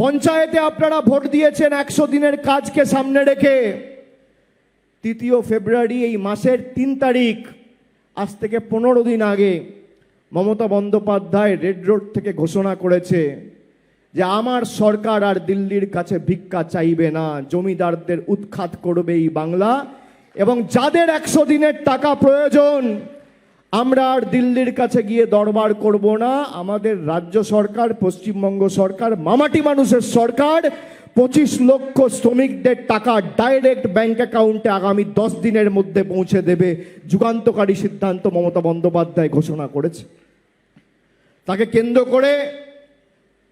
পঞ্চায়েতে আপনারা ভোট দিয়েছেন একশো দিনের কাজকে সামনে রেখে। তৃতীয় ফেব্রুয়ারি এই মাসের তিন তারিখ, আজ থেকে পনেরো দিন আগে মমতা বন্দ্যোপাধ্যায় রেড রোড থেকে ঘোষণা করেছে যে আমার সরকার আর দিল্লির কাছে ভিক্ষা চাইবে না, জমিদারদের উৎখাত করবে এই বাংলা এবং যাদের একশো দিনের টাকা প্রয়োজন আমরা আর দিল্লির কাছে গিয়ে দরবার করব না। আমাদের রাজ্য সরকার, পশ্চিমবঙ্গ সরকার, মামাটি মানুষের সরকার, পঁচিশ লক্ষ শ্রমিকদের টাকা ডাইরেক্ট ব্যাংক অ্যাকাউন্টে আগামী দশ দিনের মধ্যে পৌঁছে দেবে। যুগান্তকারী সিদ্ধান্ত মমতা বন্দ্যোপাধ্যায় ঘোষণা করেছে। তাকে কেন্দ্র করে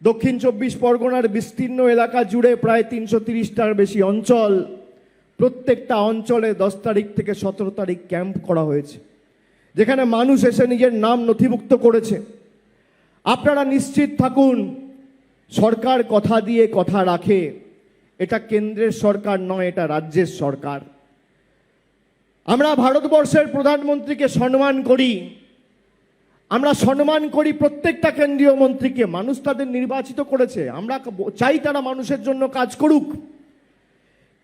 দক্ষিণ চব্বিশ পরগনার বিস্তীর্ণ এলাকা জুড়ে প্রায় তিনশো তিরিশটার বেশি অঞ্চল, প্রত্যেকটা অঞ্চলে দশ তারিখ থেকে সতেরো তারিখ ক্যাম্প করা হয়েছে। যেখানে মানুষ এসে নিজের নাম নথিভুক্ত করেছে। আপনারা নিশ্চিত থাকুন, সরকার কথা দিয়ে কথা রাখে। এটা কেন্দ্রের সরকার নয়, এটা রাজ্যের সরকার। আমরা ভারতবর্ষের প্রধানমন্ত্রীকে সম্মান করি। আমরা সম্মান করি প্রত্যেকটা কেন্দ্রীয় মন্ত্রীকে। মানুষ তাদের নির্বাচিত করেছে। আমরা চাই তারা মানুষের জন্য কাজ করুক।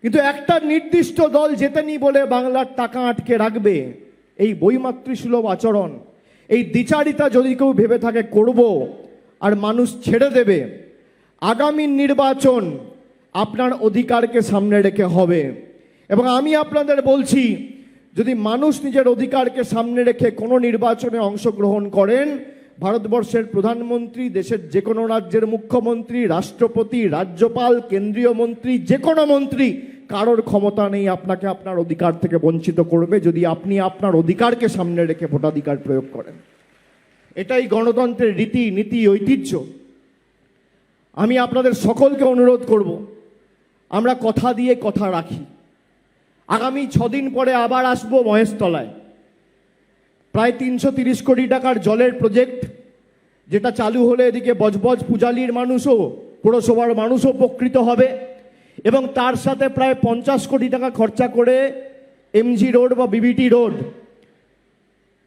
কিন্তু একটা নির্দিষ্ট দল জেতেনি বলে বাংলার টাকা আটকে রাখবে। এই বইমাতৃসুলভ আচরণ, এই দ্বিচারিতা যদি কেউ ভেবে থাকে, করব আর মানুষ ছেড়ে দেবে। আগামী নির্বাচন আপনার অধিকারকে সামনে রেখে হবে। এবং আমি আপনাদের বলছি, যদি মানুষ নিজের অধিকারকে সামনে রেখে কোনো নির্বাচনে অংশগ্রহণ করেন, ভারতবর্ষের প্রধানমন্ত্রী, দেশের যে কোনো রাজ্যের মুখ্যমন্ত্রী, রাষ্ট্রপতি, রাজ্যপাল, কেন্দ্রীয় মন্ত্রী যে কোনো মন্ত্রী কারোর ক্ষমতা নেই, আপনাকে আপনার অধিকার থেকে বঞ্চিত করবে যদি আপনি আপনার অধিকারকে সামনে রেখে ভোটাধিকার প্রয়োগ করেন। এটাই গণতন্ত্রের রীতি, নীতি, ঐতিহ্য। আমি আপনাদের সকলকে অনুরোধ করব, আমরা কথা দিয়ে কথা রাখি। আগামী ছদিন পরে আবার আসব মহেশতলায়। প্রায় তিনশো তিরিশ কোটি টাকার জলের প্রজেক্ট, যেটা চালু হলে এদিকে বজবজ পূজালির মানুষও, পুরসভার মানুষও উপকৃত হবে। এবং তার সাথে প্রায় পঞ্চাশ কোটি টাকা খরচা করে এমজি রোড বা বিবিটি রোড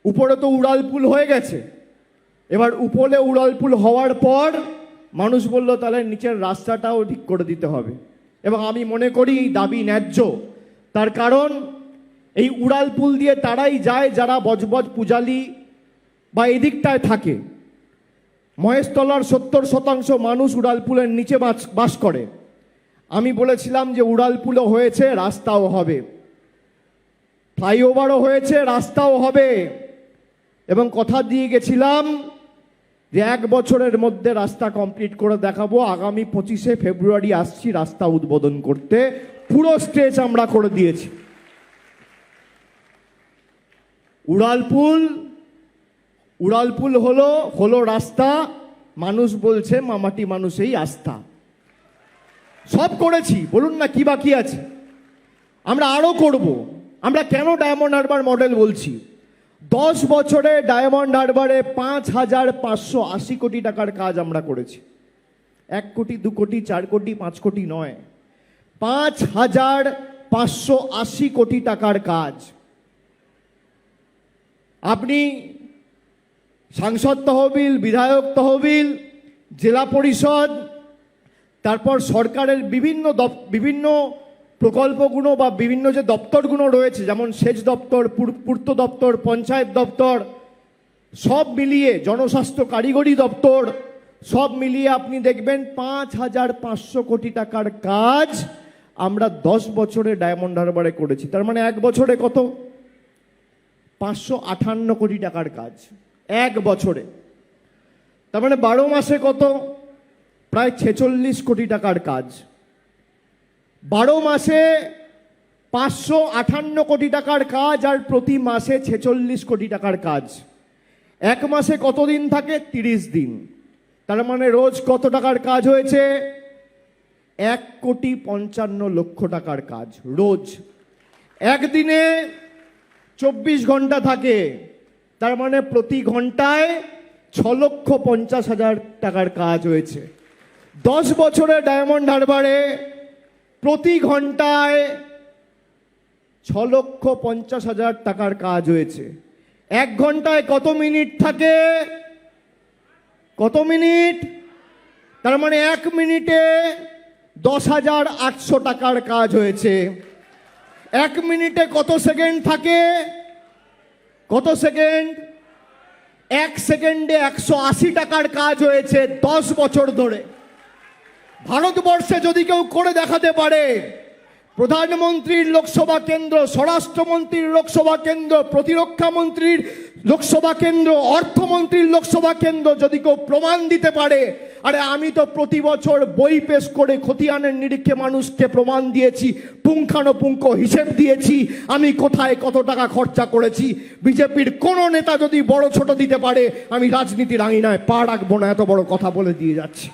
উপরে তো উড়ালপুল হয়ে গেছে। এবার উপরে উড়ালপুল হওয়ার পর মানুষ বলল, তাহলে নিচের রাস্তাটাও ঠিক করে দিতে হবে। এবং আমি মনে করি দাবি ন্যায্য। তার কারণ, এই উড়ালপুল দিয়ে তারাই যায় যারা বজবজ পূজালি বা এদিকটায় থাকে। মহেশতলার সত্তর শতাংশ মানুষ উড়ালপুলের নিচে বাস করে। আমি বলেছিলাম যে উড়ালপুলও হয়েছে, রাস্তাও হবে। ফ্লাইওভারও হয়েছে, রাস্তাও হবে। এবং কথা দিয়ে গেছিলাম যে এক বছরের মধ্যে রাস্তা কমপ্লিট করে দেখাবো। আগামী পঁচিশে ফেব্রুয়ারি আসছি রাস্তা উদ্বোধন করতে। পুরো স্টেজ আমরা করে দিয়েছি। উড়ালপুল উড়ালপুল হলো হলো রাস্তা। মানুষ বলছে, মামাটি মানুষেই আস্থা। সব করেছি, বলুন না কি বাকি আছে? আমরা আরও করব। আমরা কেন ডায়মন্ড হারবার মডেল বলছি? দশ বছরে ডায়মন্ড হারবারে পাঁচ হাজার পাঁচশো আশি কোটি টাকার কাজ আমরা করেছি। এক কোটি, দু কোটি, চার কোটি, পাঁচ কোটি নয়। পাঁচ হাজার পাঁচশো আশি কোটি টাকার কাজ। আপনি সাংসদ তহবিল, বিধায়ক তহবিল, জেলা পরিষদ তারপর সরকারের বিভিন্ন বিভিন্ন প্রকল্পগুলো বা বিভিন্ন যে দপ্তরগুলো রয়েছে, যেমন সেচ দপ্তর, পূর- পূর্ত দপ্তর, পঞ্চায়েত দপ্তর, সব মিলিয়ে জনস্বাস্থ্য কারিগরি দপ্তর, সব মিলিয়ে আপনি দেখবেন পাঁচ হাজার পাঁচশো কোটি টাকার কাজ আমরা দশ বছরে ডায়মন্ড হারবারে করেছি। তার মানে এক বছরে কত? পাঁচশো আটান্ন কোটি টাকার কাজ। এক বছরে। তার মানে বারো মাসে কত? প্রায় ছেচল্লিশ কোটি টাকার কাজ। বারো মাসে পাঁচশো আটান্ন কোটি টাকার কাজ আর প্রতি মাসে ছেচল্লিশ কোটি টাকার কাজ। এক মাসে কত দিন থাকে? তিরিশ দিন। তার মানে রোজ কত টাকার কাজ হয়েছে? এক কোটি পঞ্চান্ন লক্ষ টাকার কাজ, রোজ। একদিনে চব্বিশ ঘণ্টা থাকে। তার মানে প্রতি ঘন্টায় ছ লক্ষ পঞ্চাশ হাজার টাকার কাজ হয়েছে। দশ বছরে ডায়মন্ড হারবারে প্রতি ঘন্টায় ছ লক্ষ পঞ্চাশ হাজার টাকার কাজ হয়েছে। এক ঘন্টায় কত মিনিট থাকে? কত মিনিট? তার মানে এক মিনিটে দশ হাজার আটশো টাকার কাজ হয়েছে। এক মিনিটে কত সেকেন্ড থাকে? কত সেকেন্ড? এক সেকেন্ডে একশো আশি টাকার কাজ হয়েছে দশ বছর ধরে। ভারতবর্ষে যদি কেউ করে দেখাতে পারে, প্রধানমন্ত্রীর লোকসভা কেন্দ্র, স্বরাষ্ট্রমন্ত্রীর লোকসভা কেন্দ্র, প্রতিরক্ষা মন্ত্রীর লোকসভা কেন্দ্র, অর্থমন্ত্রীর লোকসভা কেন্দ্র যদি কেউ প্রমাণ দিতে পারে, আরে আমি তো প্রতি বছর বই পেশ করে খতিয়ানের নিরীক্ষে মানুষকে প্রমাণ দিয়েছি, পুঙ্খানুপুঙ্খ হিসেব দিয়েছি, আমি কোথায় কত টাকা খরচা করেছি, বিজেপির কোনো নেতা যদি বড় ছোট দিতে পারে, আমি রাজনীতির আঙিনায় পা রাখব না, এত বড় কথা বলে দিয়ে যাচ্ছি।